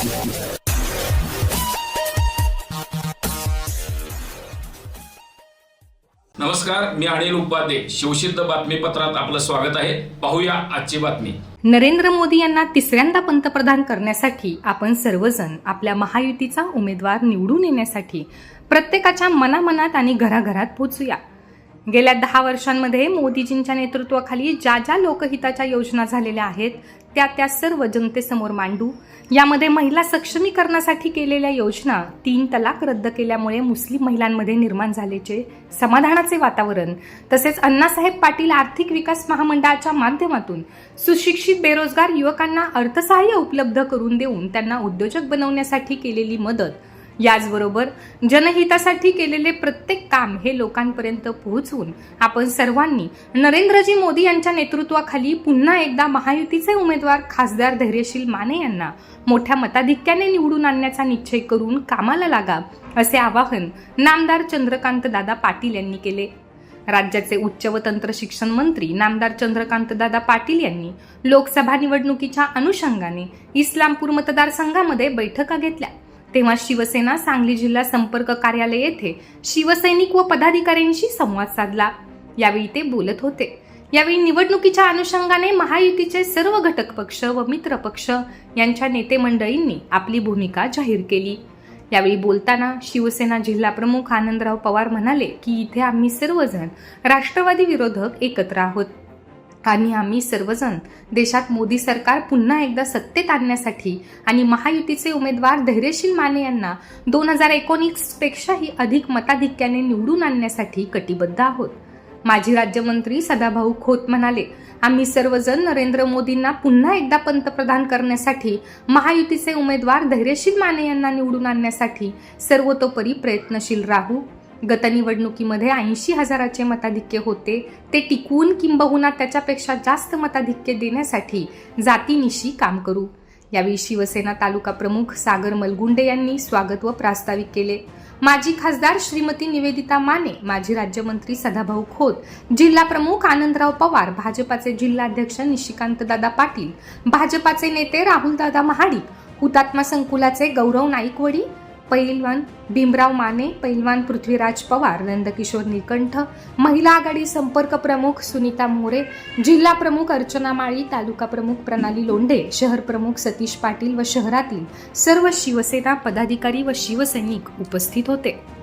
नमस्कार मी अनिल उपाध्ये. शिवसिद्ध बातमीपत्रात आपलं स्वागत आहे. पाहूया आजची बातमी. नरेंद्र मोदी यांना तिसऱ्यांदा पंतप्रधान करण्यासाठी आपण सर्वजण आपल्या महायुतीचा उमेदवार निवडून येण्यासाठी प्रत्येकाच्या मनामनात आणि घराघरात पोचूया. गेल्या दहा वर्षांमध्ये मोदीजींच्या नेतृत्वाखाली ज्या ज्या लोकहिताच्या योजना झालेल्या आहेत त्या त्या सर्व जनतेसमोर मांडू. यामध्ये महिला सक्षमीकरणासाठी केलेल्या योजना तीन तलाक रद्द केल्यामुळे मुस्लिम महिलांमध्ये निर्माण झाल्याचे समाधानाचे वातावरण तसेच अण्णासाहेब पाटील आर्थिक विकास महामंडळाच्या माध्यमातून सुशिक्षित बेरोजगार युवकांना अर्थसहाय्य उपलब्ध करून देऊन त्यांना उद्योजक बनवण्यासाठी केलेली मदत याचबरोबर जनहितासाठी केलेले प्रत्येक काम हे लोकांपर्यंत पोहोचवून आपण सर्वांनी नरेंद्रजी मोदी यांच्या नेतृत्वाखाली पुन्हा एकदा महायुतीचे उमेदवार खासदार धैर्यशील माने यांना मोठ्या मताधिक्याने निवडून आणण्याचा निश्चय करून कामाला लागा असे आवाहन नामदार चंद्रकांत दादा पाटील यांनी केले. राज्याचे उच्च व तंत्र शिक्षण मंत्री नामदार चंद्रकांत दादा पाटील यांनी लोकसभा निवडणुकीच्या अनुषंगाने इस्लामपूर मतदारसंघामध्ये बैठका घेतल्या. तेव्हा शिवसेना सांगली जिल्हा संपर्क कार्यालय येथे शिवसैनिक व पदाधिकाऱ्यांशी संवाद साधला. यावेळी ते बोलत होते. यावेळी निवडणुकीच्या अनुषंगाने महायुतीचे सर्व घटक पक्ष व मित्र पक्ष यांच्या नेते मंडळींनी आपली भूमिका जाहीर केली. यावेळी बोलताना शिवसेना जिल्हा प्रमुख आनंदराव पवार म्हणाले की इथे आम्ही सर्वजण राष्ट्रवादी विरोधक एकत्र आहोत. आणि आम्ही सर्वजण देशात मोदी सरकार पुन्हा एकदा सत्तेत आणण्यासाठी आणि महायुतीचे उमेदवार धैर्यशील माने यांना दोन हजार एकोणीसपेक्षाही अधिक मताधिक्याने निवडून आणण्यासाठी कटिबद्ध आहोत. माजी राज्यमंत्री सदाभाऊ खोत म्हणाले आम्ही सर्वजण नरेंद्र मोदींना पुन्हा एकदा पंतप्रधान करण्यासाठी महायुतीचे उमेदवार धैर्यशील माने यांना निवडून आणण्यासाठी सर्वतोपरी प्रयत्नशील राहू. गत निवडणुकीमध्ये ऐंशी हजाराचे मताधिक्य होते. ते टिकवून किंबहुना त्याच्यापेक्षा जास्त मताधिक्य देण्यासाठी जातीनिशी काम करू. यावेळी शिवसेना तालुका प्रमुख सागर मलगुंडे यांनी स्वागत व प्रास्ताविक केले. माजी खासदार श्रीमती निवेदिता माने माजी राज्यमंत्री सदाभाऊ खोत जिल्हा प्रमुख आनंदराव पवार भाजपाचे जिल्हाध्यक्ष निशिकांतदादा पाटील भाजपाचे नेते राहुलदादा महाडिक हुतात्मा संकुलाचे गौरव नाईकवडी पैलवान भीमराव माने पैलवान पृथ्वीराज पवार नंदकिशोर निकंठ महिला आघाडी संपर्क प्रमुख सुनीता मोरे जिल्हा प्रमुख अर्चना माळी तालुका प्रमुख प्रणाली लोंढे शहर प्रमुख सतीश पाटील व शहरातील सर्व शिवसेना पदाधिकारी व शिवसैनिक उपस्थित होते.